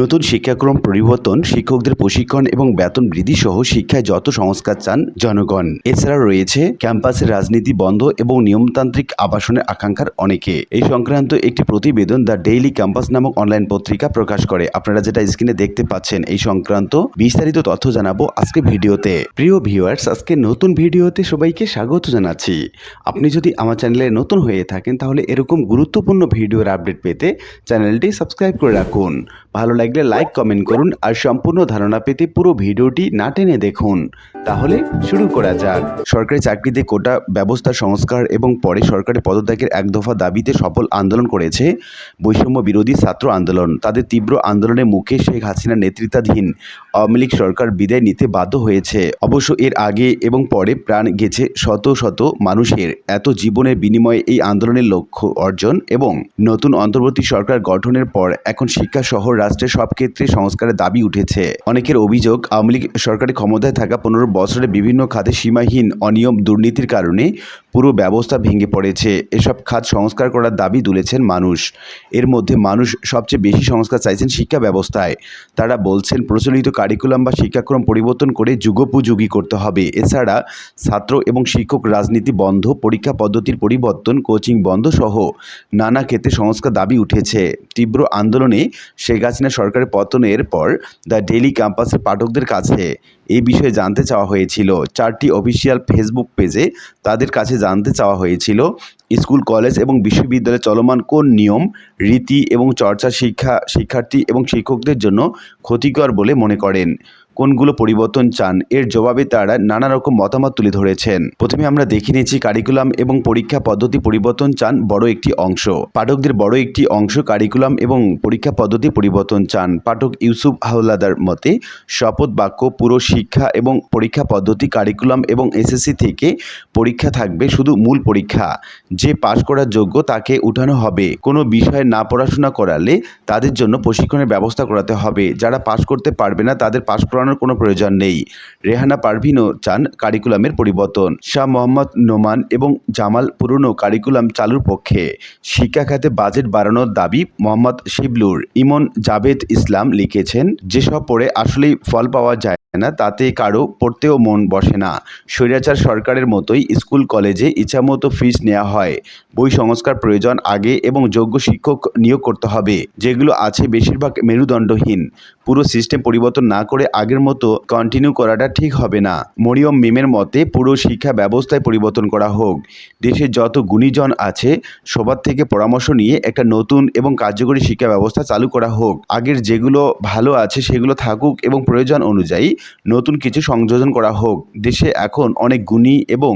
নতুন শিক্ষাক্রম পরিবর্তন, শিক্ষকদের প্রশিক্ষণ এবং বেতন বৃদ্ধি সহ শিক্ষায় যত সংস্কার চান জনগণ। এছাড়া রয়েছে ক্যাম্পাসের রাজনীতি বন্ধ এবং নিয়মতান্ত্রিক আবাসনের আকাঙ্ক্ষার অনেকে। এই সংক্রান্ত একটি প্রতিবেদন দ্য ডেইলি ক্যাম্পাস নামক অনলাইন পত্রিকা প্রকাশ করে। আপনারা যেটা স্ক্রিনে দেখতে পাচ্ছেন, এই সংক্রান্ত বিস্তারিত তথ্য জানাব আজকে ভিডিওতে। প্রিয় ভিউয়ার্স, আজকে নতুন ভিডিওতে সবাইকে স্বাগত জানাচ্ছি। আপনি যদি আমার চ্যানেলে নতুন হয়ে থাকেন, তাহলে এরকম গুরুত্বপূর্ণ ভিডিওর আপডেট পেতে চ্যানেলটি সাবস্ক্রাইব করে রাখুন। ভালো লাগলে লাইক কমেন্ট করুন আর সম্পূর্ণ ধারণা পেতে পুরো ভিডিওটি না টেনে দেখুন। তাহলে শুরু করা যাক। সরকারি চাকরিতে কোটা ব্যবস্থা, সংস্কার এবং পরে সরকারি পদত্যাগের এক দফা দাবিতে সফল আন্দোলন করেছে বৈষম্য বিরোধী ছাত্র আন্দোলন। তাদের তীব্র আন্দোলনের মুখে শেখ হাসিনার নেতৃত্বাধীন আওয়ামী লীগ সরকার বিদায় নিতে বাধ্য হয়েছে। অবশ্য এর আগে এবং পরে প্রাণ গেছে শত শত মানুষের। এত জীবনের বিনিময়ে এই আন্দোলনের লক্ষ্য অর্জন এবং নতুন অন্তর্বর্তী সরকার গঠনের পর এখন শিক্ষা সহ রাষ্ট্রের সব ক্ষেত্রে সংস্কারের দাবি উঠেছে। অনেকের অভিযোগ, আওয়ামী লীগ সরকারি ক্ষমতায় থাকা পনেরো বছরে বিভিন্ন খাতে সীমাহীন অনিয়ম দুর্নীতির কারণে পুরো ব্যবস্থা ভেঙে পড়েছে। এসব খাত সংস্কার করার দাবি তুলেছেন মানুষ। এর মধ্যে মানুষ সবচেয়ে বেশি সংস্কার চাইছেন শিক্ষা ব্যবস্থায়। তারা বলছেন, প্রচলিত কারিকুলাম বা শিক্ষাক্রম পরিবর্তন করে যুগোপযোগী করতে হবে। এছাড়া ছাত্র এবং শিক্ষক রাজনীতি বন্ধ, পরীক্ষা পদ্ধতির পরিবর্তন, কোচিং বন্ধ সহ নানা ক্ষেত্রে সংস্কার দাবি উঠেছে। তীব্র আন্দোলনে শেখ হাসিনা সরকারের পতনের পর দ্য ডেলি ক্যাম্পাসের পাঠকদের কাছে এই বিষয়ে জানতে চাওয়া হয়েছিল। চারটি অফিসিয়াল ফেসবুক পেজে তাদের কাছে জানতে চাওয়া হয়েছিল, স্কুল, কলেজ এবং বিশ্ববিদ্যালয়ে চলমান কোন নিয়ম, রীতি এবং চর্চা শিক্ষা, শিক্ষার্থী এবং শিক্ষকদের জন্য ক্ষতিকর বলে মনে করেন? কোনগুলো পরিবর্তন চান? এর জবাবে তারা নানা রকম মতামত তুলে ধরেছেন। প্রথমে আমরা দেখে নিয়েছি কারিকুলাম এবং পরীক্ষা পদ্ধতি পরিবর্তন চান বড় একটি অংশ। পাঠকদের বড় একটি অংশ কারিকুলাম এবং পরীক্ষা পদ্ধতি পরিবর্তন চান। পাঠক ইউসুফ হাওলাদার মতে, শপথ, বাক্য, পুরো শিক্ষা এবং পরীক্ষা পদ্ধতি কারিকুলাম এবং এসএসসি থেকে পরীক্ষা থাকবে শুধু মূল পরীক্ষা। যে পাশ করার যোগ্য তাকে উঠানো হবে। কোনো বিষয়ে না পড়াশোনা করালে তাদের জন্য প্রশিক্ষণের ব্যবস্থা করাতে হবে। যারা পাশ করতে পারবে না তাদের পাশ করানোর কোনো প্রয়োজন নেই। রেহানা পারভিনও চান কারিকুলামের পরিবর্তন। শাহ মোহাম্মদ নোমান এবং জামাল পুরনো কারিকুলাম চালুর পক্ষে। শিক্ষা খাতে বাজেট বাড়ানোর দাবি মোহাম্মদ শিবলুর। ইমন জাভেদ ইসলাম লিখেছেন, যেসব পড়ে আসলেই ফল পাওয়া যায় না, তাতে কারও পড়তেও মন বসে না। স্বৈরাচার সরকারের মতোই স্কুল, কলেজে ইচ্ছামতো ফিস নেওয়া হয়। বই সংস্কার প্রয়োজন আগে এবং যোগ্য শিক্ষক নিয়োগ করতে হবে, যেগুলো আছে বেশিরভাগ মেরুদণ্ডহীন। পুরো সিস্টেম পরিবর্তন না করে আগের মতো কন্টিনিউ করাটা ঠিক হবে না। মরিয়ম মিমের মতে পুরো শিক্ষা ব্যবস্থায় পরিবর্তন করা হোক। দেশে যত গুণীজন আছে, সবার থেকে পরামর্শ নিয়ে একটা নতুন এবং কার্যকরী শিক্ষা ব্যবস্থা চালু করা হোক। আগের যেগুলো ভালো আছে, সেগুলো থাকুক এবং প্রয়োজন অনুযায়ী নতুন কিছু সংযোজন করা হোক। দেশে এখন অনেক গুণী এবং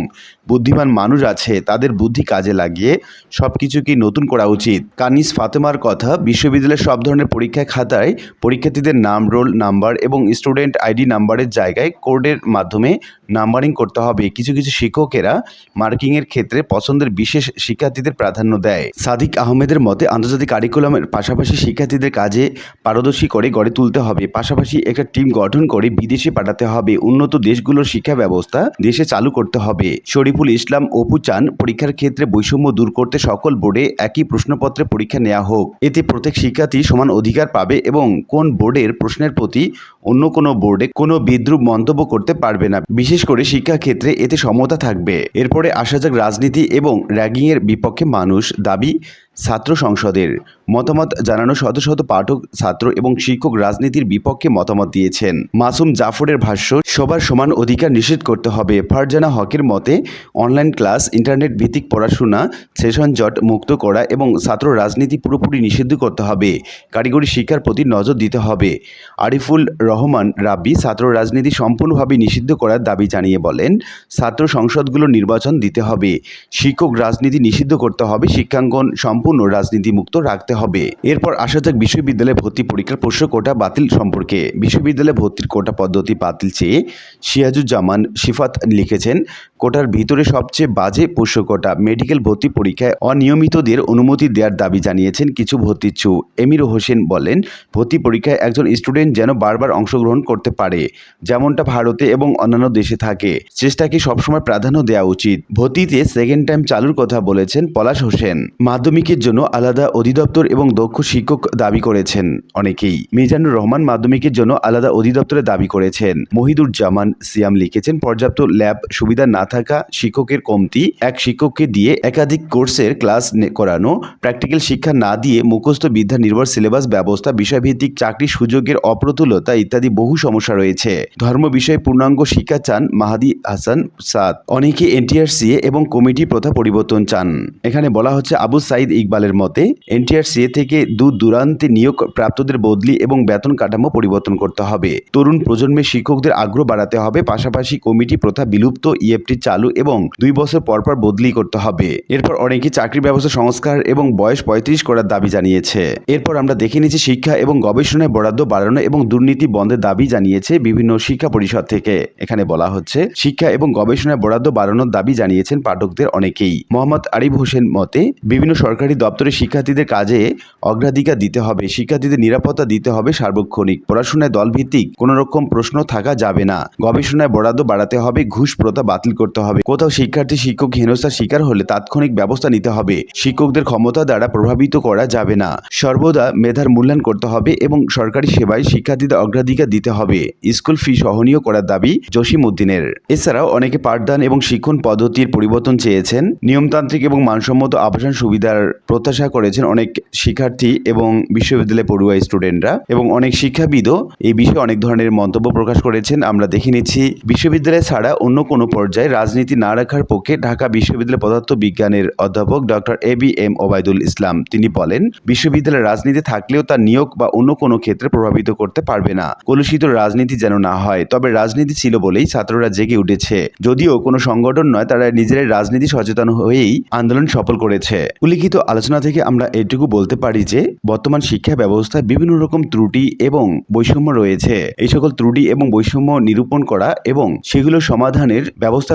বুদ্ধিমান মানুষ আছে, তাদের বুদ্ধি কাজে লাগিয়ে সব কিছুকে নতুন করা উচিত? কানিস ফাতেমার কথা বিশ্ববিদ্যালয়ের সব ধরনের পরীক্ষায় খাতায় পরীক্ষার্থীদের নাম, রোল নাম্বার এবং স্টুডেন্ট আইডি নাম্বারের জায়গায় কোডের মাধ্যমে নাম্বারিং করতে হবে। কিছু কিছু শিক্ষকেরা মার্কিংয়ের ক্ষেত্রে পছন্দের বিশেষ শিক্ষার্থীদের প্রাধান্য দেয়। সাদিক আহমেদের মতে, আন্তর্জাতিক কারিকুলামের পাশাপাশি শিক্ষার্থীদের কাজে পারদর্শী করে গড়ে তুলতে হবে। পাশাপাশি একটা টিম গঠন করে বিদেশে পাঠাতে হবে। উন্নত দেশগুলোর শিক্ষা ব্যবস্থা দেশে চালু করতে হবে। শরীফুল ইসলাম, অপু চান পরীক্ষার ক্ষেত্রে বৈষম্য দূর করতে সকল বোর্ডে একই প্রশ্নপত্রে পরীক্ষা নেওয়া হোক। এতে প্রত্যেক শিক্ষার্থী সমান অধিকার পাবে এবং কোন বোর্ডের প্রশ্নের প্রতি অন্য কোনো বোর্ডে কোনো বিদ্রুপ মন্তব্য করতে পারবে না। বিশেষ করে শিক্ষাক্ষেত্রে এতে সমতা থাকবে। এরপরে আসা যাক রাজনীতি এবং র্যাগিংয়ের বিপক্ষে মানুষ দাবি ছাত্র সংসদের মতামত জানানো শত শত পাঠক, ছাত্র এবং শিক্ষক রাজনীতির বিপক্ষে মতামত দিয়েছেন। মাসুম জাফরের ভাষ্য, সবার সমান অধিকার নিষেধ করতে হবে। ফারজানা হকের মতে, অনলাইন ক্লাস, ইন্টারনেট ভিত্তিক পড়াশোনা, সেশন জট মুক্ত করা এবং ছাত্র রাজনীতি পুরোপুরি নিষিদ্ধ করতে হবে। কারিগরি শিক্ষার প্রতি নজর দিতে হবে। আরিফুল রহমান রাব্বি ছাত্র রাজনীতি সম্পূর্ণভাবে নিষিদ্ধ করার দাবি জানিয়ে বলেন, ছাত্র সংসদগুলো নির্বাচন দিতে হবে। শিক্ষক রাজনীতি নিষিদ্ধ করতে হবে। শিক্ষাঙ্গন সম্পূর্ণ রাজনীতিমুক্ত রাখতে হবে। এরপর আসা যাক বিশ্ববিদ্যালয়ে ভর্তি পরীক্ষার প্রশ্ন কোটা বাতিল সম্পর্কে বিশ্ববিদ্যালয়ে ভর্তির কোটা পদ্ধতি বাতিল চেয়ে সিয়াজুজ্জামান সিফাত লিখেছেন কোটার ভিতরে সবচেয়ে বাজে পোষ্য কোটা। মেডিকেল ভর্তি পরীক্ষায় অনিয়মিতদের অনুমতি দেওয়ার দাবি জানিয়েছেন কিছু ভর্তিচ্ছু। এমির হোসেন বলেন, ভর্তি পরীক্ষায় একজন স্টুডেন্ট যেন বারবার অংশগ্রহণ করতে পারে, যেমনটা ভারতে এবং অন্যান্য দেশে থাকে। চেষ্টাকে সবসময় প্রাধান্য দেওয়া উচিত? ভর্তিতে সেকেন্ড টাইম চালুর কথা বলেছেন পলাশ হোসেন। মাধ্যমিকের জন্য আলাদা অধিদপ্তর এবং দক্ষ শিক্ষক দাবি করেছেন অনেকেই। মিজানুর রহমান মাধ্যমিকের জন্য আলাদা অধিদপ্তরের দাবি করেছেন। মহিদুর জামান সিয়াম লিখেছেন, পর্যাপ্ত ল্যাব সুবিধা না থাকা শিক্ষকের কমতি এক শিক্ষককে দিয়ে একাধিক কোর্সের ক্লাস করানো, প্র্যাকটিক্যাল শিক্ষা না দিয়ে মুখস্থ বিদ্যা নির্ভর সিলেবাস ব্যবস্থা, বিষয়ভিত্তিক চাকরি সুযোগের অপ্রতুলতা ইত্যাদি বহু সমস্যা রয়েছে। ধর্ম বিষয়ে পূর্ণাঙ্গ শিক্ষা চান মাহাদি হাসান সাদ। অনেকে এনটিআরসিএ এবং কমিটি প্রথা পরিবর্তন চান। এখানে বলা হচ্ছে আবু সাইদ ইকবালের মতে, এনটিআরসিএ থেকে দূর দূরান্তে নিয়োগ প্রাপ্তদের বদলি এবং বেতন কাঠামো পরিবর্তন করতে হবে। তরুণ প্রজন্মের শিক্ষকদের আগ্রহ বাড়াতে হবে, পাশাপাশি কমিটি প্রথা বিলুপ্ত, ইএফটি চালু এবং দুই বছর পর পর বদলি করতে হবে। এরপর অনেকে চাকরি ব্যবস্থা সংস্কার এবং বয়স পঁয়ত্রিশ করার দাবি জানিয়েছে। এরপর আমরা দেখে নিয়েছি শিক্ষা এবং গবেষণায় বরাদ্দ বাড়ানো এবং দুর্নীতি বন্ধের দাবি জানিয়েছে বিভিন্ন শিক্ষা পরিষদ থেকে। এখানে বলা হচ্ছে, শিক্ষা এবং গবেষণায় বরাদ্দ বাড়ানোর দাবি জানিয়েছেন পাঠকদের অনেকেই। মোহাম্মদ আরিফ হোসেন মতে, বিভিন্ন সরকারি দপ্তরে শিক্ষার্থীদের কাজে অগ্রাধিকার দিতে হবে, শিক্ষার্থীদের নিরাপত্তা দিতে হবে সার্বক্ষণিক। পড়াশোনায় দলভিত্তিক কোনো রকম প্রশ্ন থাকা যাবে না। গবেষণায় বরাদ্দ বাড়াতে হবে, ঘুষ প্রথা বাতিল করতে হবে। কোথাও শিক্ষার্থী, শিক্ষক হেনস্থার শিকার হলে তাৎক্ষণিক ব্যবস্থা নিতে হবে। শিক্ষকদের ক্ষমতা দ্বারা প্রভাবিত করা যাবে না। সর্বদা মেধার মূল্যায়ন করতে হবে এবং সরকারি সেবায় শিক্ষার্থীদের অগ্রাধিকার দিতে হবে। স্কুল ফি সহনীয় করার দাবি জসিম উদ্দিনের। এছাড়াও অনেকে পাঠদান এবং শিক্ষণ পদ্ধতির পরিবর্তন চেয়েছেন। নিয়মতান্ত্রিক এবং মানসম্মত আবাসন সুবিধার প্রত্যাশা করেছেন অনেক শিক্ষার্থী এবং বিশ্ববিদ্যালয় পড়ুয়া স্টুডেন্টরা এবং অনেক শিক্ষাবিদও এই বিষয়ে অনেক ধরনের মন্তব্য প্রকাশ করেছেন। আমরা দেখে নিচ্ছি, বিশ্ববিদ্যালয় ছাড়া অন্য কোনো পর্যায়ে রাজনীতি না রাখার পক্ষে ঢাকা বিশ্ববিদ্যালয় পদার্থ বিজ্ঞানের অধ্যাপক doctor A B M Obaidul Islam. তিনি বলেন বিশ্ববিদ্যালয়ের রাজনীতি থাকলেও তার নিয়োগ বা অন্য কোনো ক্ষেত্রে প্রভাবিত করতে পারবে না। কলুষিত রাজনীতি যেন না হয়, তবে রাজনীতি ছিল বলেই ছাত্ররা জেগে উঠেছে। যদিও কোনো সংগঠন নয়, তারা নিজেরাই রাজনীতি সচেতন হয়েই আন্দোলন সফল করেছে। উল্লিখিত আলোচনা থেকে আমরা এটুকু বলতে পারি যে, বর্তমান শিক্ষা ব্যবস্থায় বিভিন্ন রকম ত্রুটি এবং বৈষম্য রয়েছে। এই সকল ত্রুটি এবং বৈষম্য নিরূপণ করা এবং সেগুলো সমাধানের ব্যবস্থা